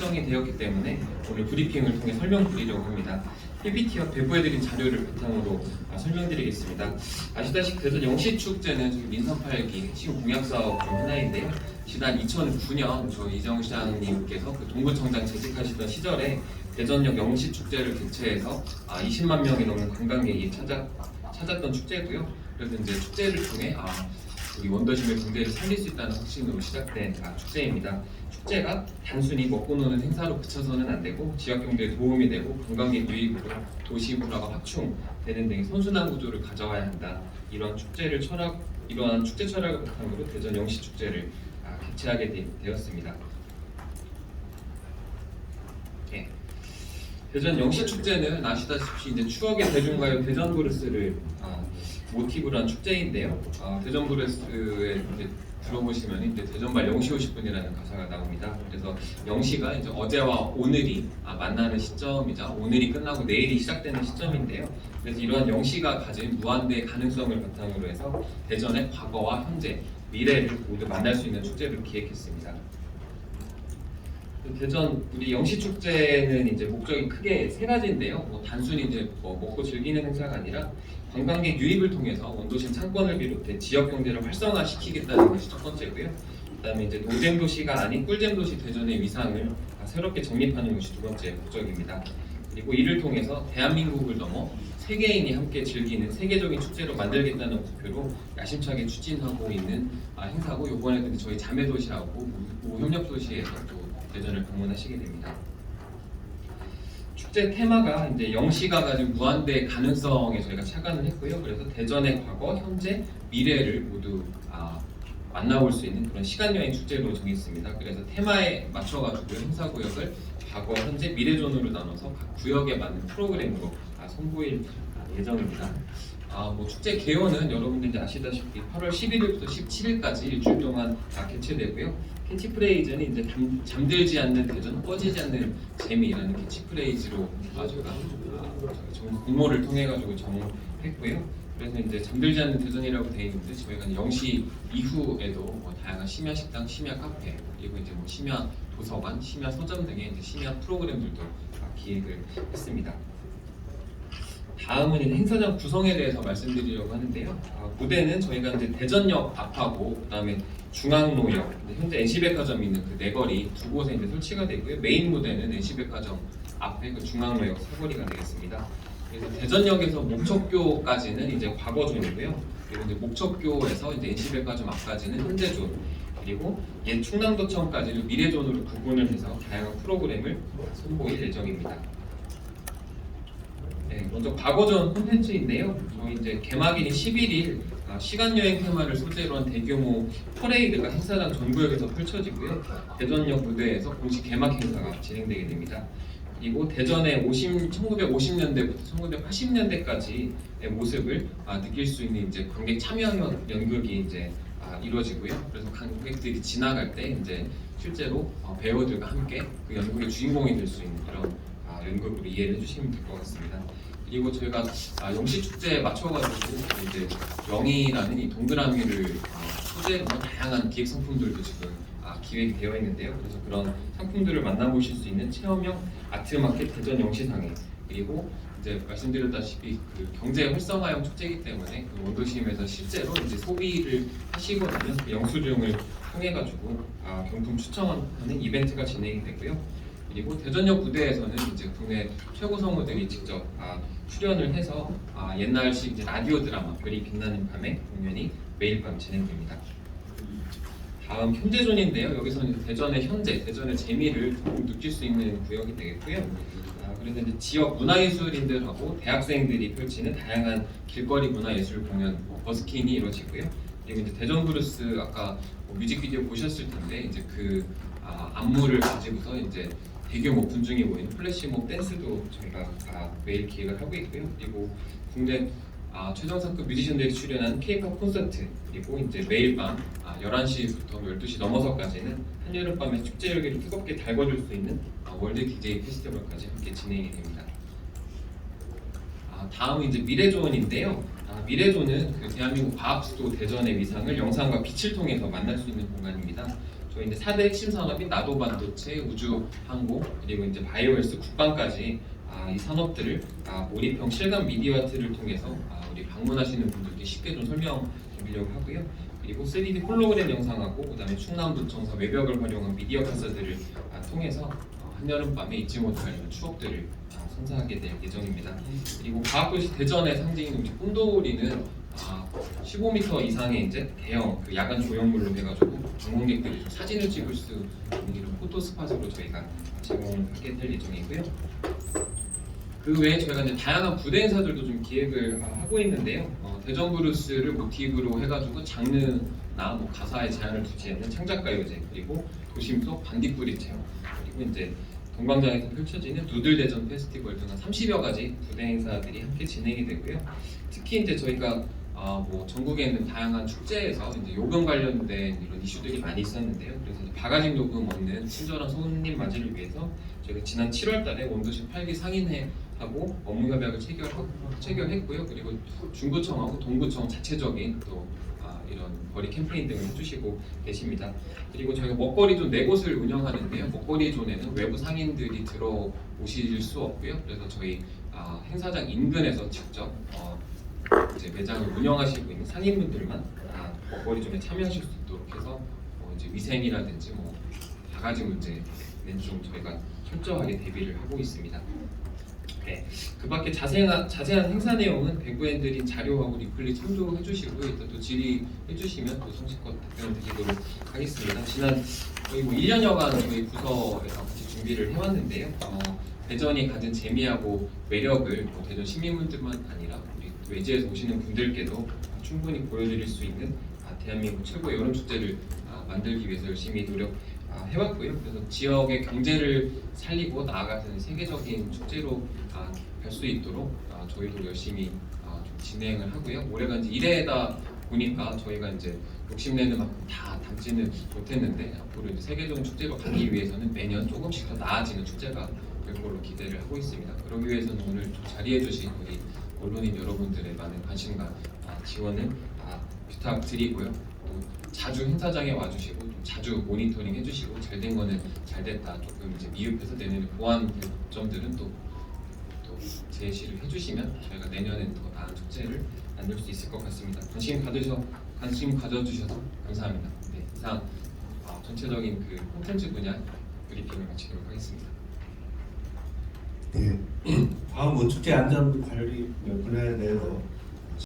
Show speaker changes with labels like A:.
A: 확정이 되었기 때문에 오늘 브리핑을 통해 설명드리려고 합니다. PPT와 배부해드린 자료를 바탕으로 아, 설명드리겠습니다. 아시다시피 대전 영시축제는 저희 민선 8기 핵심 공약 사업 중 하나인데요. 지난 2009년 저 이정 시장님께서 그 동구청장 재직하시던 시절에 대전역 영시축제를 개최해서 아, 20만 명이 넘는 관광객이 찾아, 찾았던 축제고요. 그래서 이제 축제를 통해 아, 우리 원더심의 경제를 살릴 수 있다는 확신으로 시작된 아, 축제입니다. 축제가 단순히 먹고 노는 행사로 그쳐서는 안 되고 지역 경제에 도움이 되고 관광객 유입으로 도시 인프라가 확충되는 등의 선순환 구조를 가져와야 한다. 이런 축제를 철학 이러한 축제 철학을 바탕으로 대전 영시 축제를 아, 개최하게 되, 되었습니다. 예. 대전 영시 축제는 아시다시피 이제 추억의 대중가요 대전 브루스를 아, 모티브로 한 축제인데요. 아, 대전 브루스에 이제 들어보시면 이제 대전발 영시 오십 분이라는 가사가 나옵니다. 그래서 영시가 이제 어제와 오늘이 아, 만나는 시점이자 오늘이 끝나고 내일이 시작되는 시점인데요. 그래서 이러한 영시가 가진 무한대의 가능성을 바탕으로 해서 대전의 과거와 현재, 미래를 모두 만날 수 있는 축제를 기획했습니다. 그 대전 우리 영시 축제는 이제 목적이 크게 세 가지인데요. 뭐 단순히 이제 뭐 먹고 즐기는 행사가 아니라 관광객 유입을 통해서 원도심 상권을 비롯해 지역 경제를 활성화시키겠다는 것이 첫 번째고요. 그다음에 이제 노잼 도시가 아닌 꿀잼 도시 대전의 위상을 새롭게 정립하는 것이 두 번째 목적입니다. 그리고 이를 통해서 대한민국을 넘어 세계인이 함께 즐기는 세계적인 축제로 만들겠다는 목표로 야심차게 추진하고 있는 아, 행사고 이번에 저희 자매 도시하고 협력 도시에서 또 대전을 방문하시게 됩니다. 축제 테마가 이제 영시가 가진 무한대의 가능성에 저희가 착안을 했고요. 그래서 대전의 과거, 현재, 미래를 모두 아, 만나볼 수 있는 그런 시간 여행 축제로 정했습니다. 그래서 테마에 맞춰가지고 행사 구역을 과거, 현재, 미래 존으로 나눠서 각 구역에 맞는 프로그램으로 아, 선보일 아, 예정입니다. 아, 뭐 축제 개요는 여러분들이 아시다시피 8월 11일부터 17일까지 일주일 동안 다 개최되고요. 캐치프레이즈는 이제 잠, 잠들지 않는 대전, 꺼지지 않는 재미라는 캐치프레이즈로 아, 저희가 아, 저희 정- 공모를 통해 가지고 정했고요. 그래서 이제 잠들지 않는 대전이라고 되어 있는데 저희가 영시 이후에도 뭐 다양한 심야 식당, 심야 카페 그리고 이제 뭐 심야 도서관, 심야 서점 등의 이제 심야 프로그램들도 다 기획을 했습니다. 다음은 행사장 구성에 대해서 말씀드리려고 하는데요. 아, 무대는 저희가 이제 대전역 앞하고 그다음에 중앙로역, 현재 NC백화점이 있는 그 네거리 두 곳에 이제 설치가 되고요. 메인 무대는 NC백화점 앞에 그 중앙로역 사거리가 되겠습니다. 그래서 대전역에서 목척교까지는 이제 과거존이고요. 그리고 이제 목척교에서 이제 NC백화점 앞까지는 현재존. 그리고 옛 충남도청까지는 미래존으로 구분을 해서 다양한 프로그램을 선보일 예정입니다. 네, 먼저 과거전 콘텐츠인데요. 저희 이제 개막일인 11일 아, 시간 여행 테마를 소재로 한 대규모 퍼레이드가 행사장 전구역에서 펼쳐지고요. 대전역 무대에서 공식 개막 행사가 진행되게 됩니다. 그리고 대전의 50, 1950년대부터 1980년대까지의 모습을 아, 느낄 수 있는 이제 관객 참여 연극이 이제 아, 이루어지고요. 그래서 관객들이 지나갈 때 이제 실제로 어, 배우들과 함께 그 연극의 주인공이 될 수 있는 그런 아, 연극으로 이해를 해주시면 될 것 같습니다. 그리고 저희가 아, 영시 축제에 맞춰가지고 이제 영이라는 이 동그라미를 아, 소재로 한 다양한 기획 상품들도 지금 아, 기획이 되어 있는데요. 그래서 그런 상품들을 만나보실 수 있는 체험형 아트마켓 대전 영시상회 그리고 이제 말씀드렸다시피 그 경제 활성화형 축제이기 때문에 그 원도심에서 실제로 이제 소비를 하시거든요. 그 영수증을 통해 가지고 아, 경품 추첨하는 이벤트가 진행이 되고요. 그리고 대전역 부대에서는 이제 국내 최고 성우들이 직접 아, 출연을 해서 아, 옛날식 이제 라디오 드라마 별이 빛나는 밤에 공연이 매일 밤 진행됩니다. 다음 현재존인데요. 여기서는 대전의 현재, 대전의 재미를 조금 느낄 수 있는 구역이 되겠고요. 아, 그래서 이제 지역 문화예술인들하고 대학생들이 펼치는 다양한 길거리 문화예술 공연, 뭐 버스킹이 이루어지고요. 그리고 이제 대전 브루스 아까 뭐 뮤직비디오 보셨을 텐데 이제 그 아, 안무를 가지고서 이제 대규모 분중이 모이는 플래시몹 댄스도 저희가 아, 매일 기획을 하고 있고요. 그리고 국내 아, 최정상급 뮤지션들이 출연한 K-pop 콘서트 그리고 이제 매일 밤 아, 11시부터 12시 넘어서까지는 한여름밤의 축제 열기를 뜨겁게 달궈줄 수 있는 아, 월드 DJ 페스티벌까지 함께 진행이 됩니다. 아, 다음은 이제 미래존인데요. 아, 미래존은 그 대한민국 과학수도 대전의 위상을 영상과 빛을 통해서 만날 수 있는 공간입니다. 저희 이제 4대 핵심 산업인 나도 반도체, 우주 항공 그리고 이제 바이오헬스 국방까지 아, 이 산업들을 아, 몰입형 실감 미디어아트를 통해서 아, 우리 방문하시는 분들께 쉽게 좀 설명드리려고 하고요. 그리고 3D 홀로그램 영상하고 그다음에 충남도청사 외벽을 활용한 미디어 카사들을 아, 통해서 어, 한여름밤에 잊지 못할 추억들을 아, 선사하게 될 예정입니다. 그리고 과학도시 대전의 상징인 우리 꿈도우리는 아, 15m 이상의 이제 대형 그 야간 조형물로 해가지고 방문객들이 좀 사진을 찍을 수 있는 이런 포토 스팟으로 저희가 제공을 하게 될 예정이고요. 그 외에 저희가 이제 다양한 부대 행사들도 좀 기획을 아, 하고 있는데요. 어, 대전 브루스를 모티브로 해가지고 장르나 뭐 가사에 제한을 두지 않는 창작가요제 그리고 도심 속 반딧불이 체험 그리고 이제 동광장에서 펼쳐지는 누들 대전 페스티벌 등한 30여 가지 부대 행사들이 함께 진행이 되고요. 특히 이제 저희가 아, 뭐 전국에 있는 다양한 축제에서 이제 요금 관련된 이런 이슈들이 많이 있었는데요. 그래서 바가지 요금 없는 친절한 손님 맞이를 위해서 저희가 지난 7월달에 원도시 8기 상인회 하고 업무 협약을 체결하고 체결 했고요. 그리고 중구청하고 동구청 자체적인 또 아, 이런 거리 캠페인 등을 해주시고 계십니다. 그리고 저희가 먹거리 존 네 곳을 운영하는데요. 먹거리 존에는 외부 상인들이 들어오실 수 없고요. 그래서 저희 아, 행사장 인근에서 직접 어, 이제 매장을 운영하시고 있는 상인분들만 다 먹거리 존에 참여하실 수 있도록 해서 뭐 이제 위생이라든지 뭐 바가지 문제는 좀 저희가 철저하게 대비를 하고 있습니다. 네, 그 밖에 자세한 자세한 행사 내용은 배구엔드린 자료하고 리플리 참조해 주시고 일단 또 질의해 주시면 또 성실껏 답변 드리도록 하겠습니다. 지난 거의 뭐 1년여간 저희 부서에서 같이 준비를 해왔는데요. 어, 대전이 가진 재미하고 매력을 뭐 대전 시민분들만 아니라 외지에서 오시는 분들께도 충분히 보여드릴 수 있는 아, 대한민국 최고의 여름 축제를 아, 만들기 위해서 열심히 노력 아, 해왔고요. 그래서 지역의 경제를 살리고 나아가는 세계적인 축제로 아, 갈수 있도록 아, 저희도 열심히 진행을 하고요. 올해가 이제 1회다 보니까 저희가 이제 욕심내는 만큼 다 담지는 못했는데 앞으로 이제 세계적인 축제로 가기 위해서는 매년 조금씩 더 나아지는 축제가 될 걸로 기대를 하고 있습니다. 그러기 위해서는 오늘 좀 자리해주신 우리 언론인 여러분들의 많은 관심과 아, 지원을 아, 부탁드리고요. 또 자주 행사장에 와주시고 좀 자주 모니터링 해주시고 잘 된 거는 잘 됐다 조금 이제 미흡해서 내년에 보완될 점들은 또, 또 제시를 해주시면 저희가 내년엔 더 나은 축제를 만들 수 있을 것 같습니다. 관심 가져서 관심 가져주셔서 감사합니다. 네, 이상 아, 전체적인 그 콘텐츠 분야 브리핑을 마치도록 하겠습니다.
B: 예. 다음 뭐 축제 안전 관리 분야에 대해서